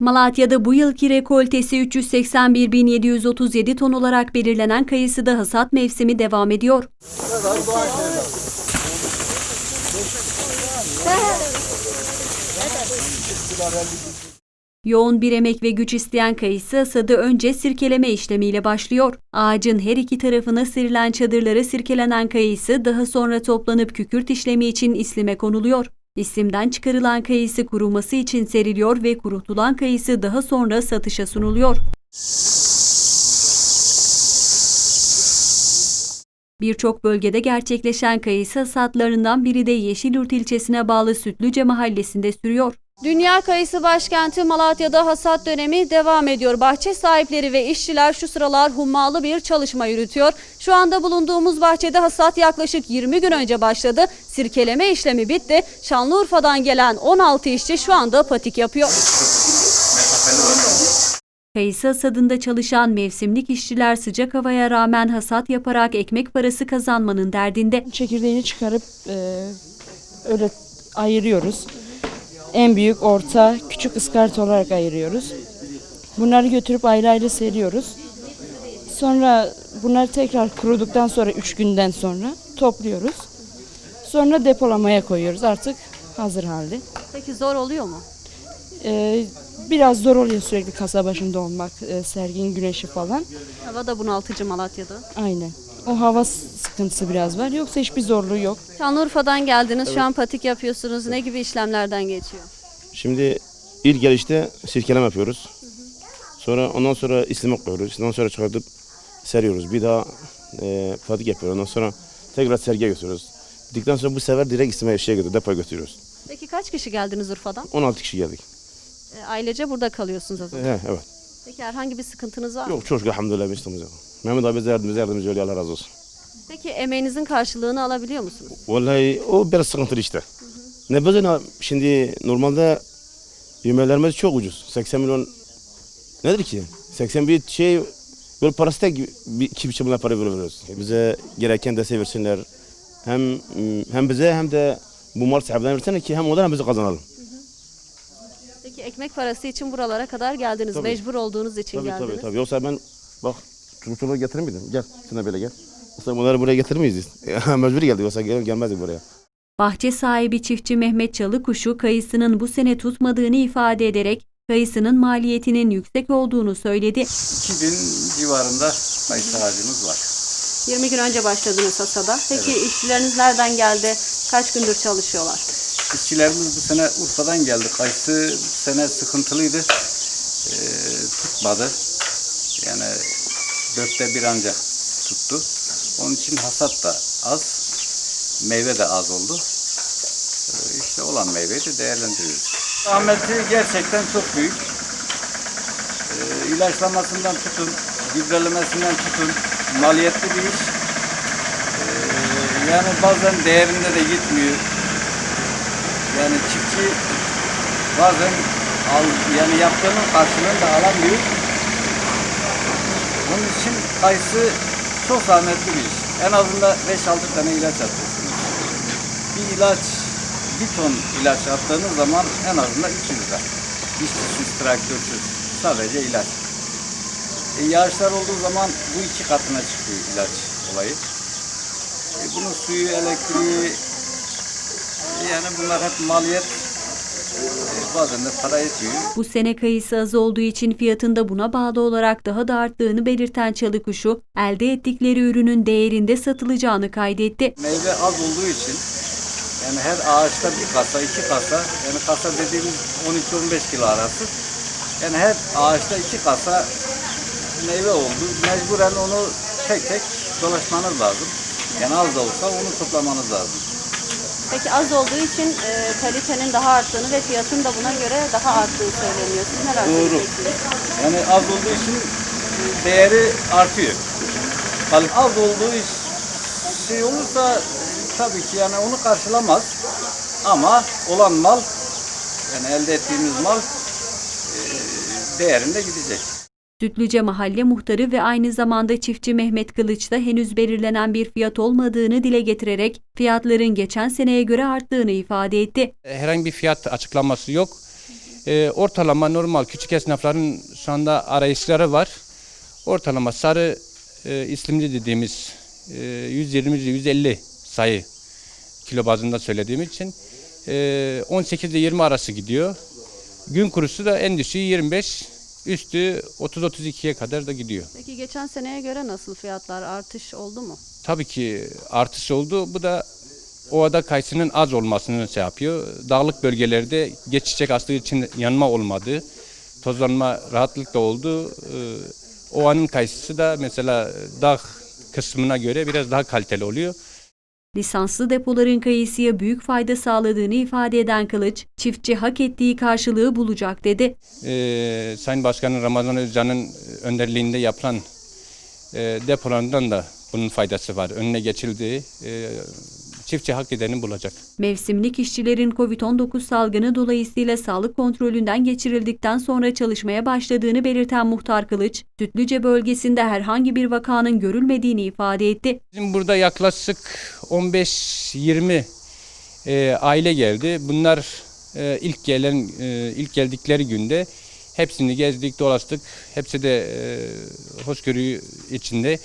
Malatya'da bu yılki rekoltesi 381.737 ton olarak belirlenen kayısıda hasat mevsimi devam ediyor. Yoğun bir emek ve güç isteyen kayısı hasadı önce sirkeleme işlemiyle başlıyor. Ağacın her iki tarafına serilen çadırlara sirkelenen kayısı daha sonra toplanıp kükürt işlemi için islime konuluyor. İslimden çıkarılan kayısı kuruması için seriliyor ve kurutulan kayısı daha sonra satışa sunuluyor. Birçok bölgede gerçekleşen kayısı hasatlarından biri de Yeşilyurt ilçesine bağlı Sütlüce mahallesinde sürüyor. Dünya kayısı başkenti Malatya'da hasat dönemi devam ediyor. Bahçe sahipleri ve işçiler şu sıralar hummalı bir çalışma yürütüyor. Şu anda bulunduğumuz bahçede hasat yaklaşık 20 gün önce başladı. Sirkeleme işlemi bitti. Şanlıurfa'dan gelen 16 işçi şu anda patik yapıyor. Kayısı hasadında çalışan mevsimlik işçiler sıcak havaya rağmen hasat yaparak ekmek parası kazanmanın derdinde. Çekirdeğini çıkarıp e, öyle ayırıyoruz. En büyük, orta, küçük ıskart olarak ayırıyoruz. Bunları götürüp ayrı ayrı seriyoruz. Sonra bunlar tekrar kuruduktan sonra 3 günden sonra topluyoruz. Sonra depolamaya koyuyoruz artık hazır halde. Peki zor oluyor mu? E, biraz zor oluyor sürekli kasa başında olmak, e, sergin güneşi falan. Hava da bunaltıcı Malatya'da. Aynen. O hava sıkıntısı biraz var. Yoksa hiçbir zorluğu yok. Şanlıurfa'dan geldiniz. Şu an patik yapıyorsunuz. Ne gibi işlemlerden geçiyor? Şimdi ilk gelişte sirkeleme yapıyoruz. Sonra ondan sonra islime koyuyoruz. Ondan sonra çıkartıp seriyoruz. Bir daha e, patik yapıyoruz. Ondan sonra tekrar sergiye götürüyoruz. Bittikten sonra bu sefer direkt islime şeye götürüyoruz. Depoya götürüyoruz. Peki kaç kişi geldiniz Urfa'dan? 16 kişi geldik. E, ailece burada kalıyorsunuz o zaman. He, evet. Peki herhangi bir sıkıntınız var mı? Yok şükür elhamdülillah biz temiz. Mehmet abi bize yardımcı yardımcı oluyor. Allah razı olsun. Peki emeğinizin karşılığını alabiliyor musunuz? Vallahi o biraz sıkıntılı işte. Ne böyle şimdi normalde yemeğlerimiz çok ucuz. 80 milyon nedir ki? 81 şey böyle parası tek bir, iki biçim para veriyoruz. Bize gereken desteği versinler. Hem hem bize hem de bu mal sahibine versinler ki hem onlar hem bizi kazanalım. Ekmek parası için buralara kadar geldiniz. Tabii. Mecbur olduğunuz için Tabii geldiniz. tabii tabii. Yoksa ben bak çocukları getirir miydim? Gel sen böyle gel. Yoksa bunları buraya getirir miyiz? Mecbur geldik yoksa gel, gelmezdik buraya. Bahçe sahibi çiftçi Mehmet Çalıkuşu kayısının bu sene tutmadığını ifade ederek kayısının maliyetinin yüksek olduğunu söyledi. 2000 civarında kayısı ağacımız var. 20 gün önce başladınız hasada. Peki işçileriniz nereden geldi? Kaç gündür çalışıyorlar? İşçilerimiz bu sene Urfa'dan geldi. Kayısı bu sene sıkıntılıydı. Ee, tutmadı. Yani dörtte bir ancak tuttu. Onun için hasat da az. Meyve de az oldu. Ee, işte olan meyveyi de değerlendiriyoruz. Ahmeti gerçekten çok büyük. Ee, ilaçlamasından tutun, gübrelemesinden tutun, maliyetli bir iş. Ee, yani bazen değerinde de gitmiyor. Yani çiftçi bazen al, yani yaptığının karşılığını da alamıyor. Onun için kayısı çok zahmetli bir iş. En azından 5-6 tane ilaç atıyorsunuz. Bir ilaç, bir ton ilaç attığınız zaman en azından 200 lira. İşçisiz, traktörsüz, sadece ilaç. E, yağışlar olduğu zaman bu iki katına çıkıyor ilaç olayı. E, bunun suyu, elektriği, yani bunlar hep maliyet. Ee, Bazen de para yetiyor. Bu sene kayısı az olduğu için fiyatında buna bağlı olarak daha da arttığını belirten Çalıkuşu, elde ettikleri ürünün değerinde satılacağını kaydetti. Meyve az olduğu için yani her ağaçta bir kasa, iki kasa, yani kasa dediğimiz 12-15 kilo arası. Yani her ağaçta iki kasa meyve oldu. Mecburen onu tek tek dolaşmanız lazım. Yani az da olsa onu toplamanız lazım. Peki az olduğu için e, kalitenin daha arttığını ve fiyatın da buna göre daha arttığı söyleniyor. Siz neler Doğru. söyleyeceksiniz? Yani az olduğu için değeri artıyor. Hani az olduğu iş şey olursa e, tabii ki yani onu karşılamaz. Ama olan mal yani elde ettiğimiz mal e, değerinde gidecek. Sütlüce Mahalle Muhtarı ve aynı zamanda çiftçi Mehmet Kılıç da henüz belirlenen bir fiyat olmadığını dile getirerek fiyatların geçen seneye göre arttığını ifade etti. herhangi bir fiyat açıklaması yok. E, ortalama normal küçük esnafların şu anda arayışları var. Ortalama sarı e, islimli dediğimiz e, 120-150 sayı kilo bazında söylediğim için e, 18 ile 20 arası gidiyor. Gün kurusu da en düşüğü 25, üstü 30-32'ye kadar da gidiyor. Peki geçen seneye göre nasıl fiyatlar artış oldu mu? Tabii ki artış oldu. Bu da ovada kayısının az olmasını şey yapıyor. Dağlık bölgelerde geçecek hastalığı için yanma olmadı. Tozlanma rahatlıkla oldu. Ee, Ovanın kayısı da mesela dağ kısmına göre biraz daha kaliteli oluyor. Lisanslı depoların kayısıya büyük fayda sağladığını ifade eden Kılıç, çiftçi hak ettiği karşılığı bulacak dedi. Ee, Sayın Başkanın Ramazan Özcan'ın önderliğinde yapılan e, depolarından da bunun faydası var. Önüne geçildi. Ee, çiftçi hak edeni bulacak. Mevsimlik işçilerin COVID-19 salgını dolayısıyla sağlık kontrolünden geçirildikten sonra çalışmaya başladığını belirten Muhtar Kılıç, Sütlüce bölgesinde herhangi bir vakanın görülmediğini ifade etti. Bizim burada yaklaşık 15-20 e, aile geldi. Bunlar e, ilk gelen e, ilk geldikleri günde hepsini gezdik, dolaştık. Hepsi de e, hoşgörü içinde.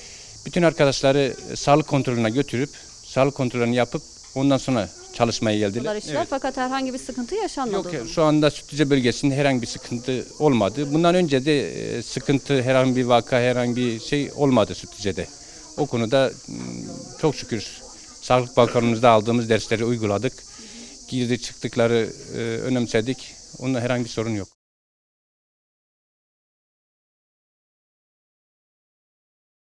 Bütün arkadaşları sağlık kontrolüne götürüp sağlık kontrolünü yapıp ondan sonra çalışmaya geldiler. İşler Evet. fakat herhangi bir sıkıntı yaşanmadı. Yok şu anda Sütlüce bölgesinde herhangi bir sıkıntı olmadı. Bundan önce de e, sıkıntı, herhangi bir vaka, herhangi bir şey olmadı Sütlüce'de. O konuda çok şükür Sağlık Bakanlığımızda aldığımız dersleri uyguladık. Girdi çıktıkları e, önemsedik. Onunla herhangi bir sorun yok.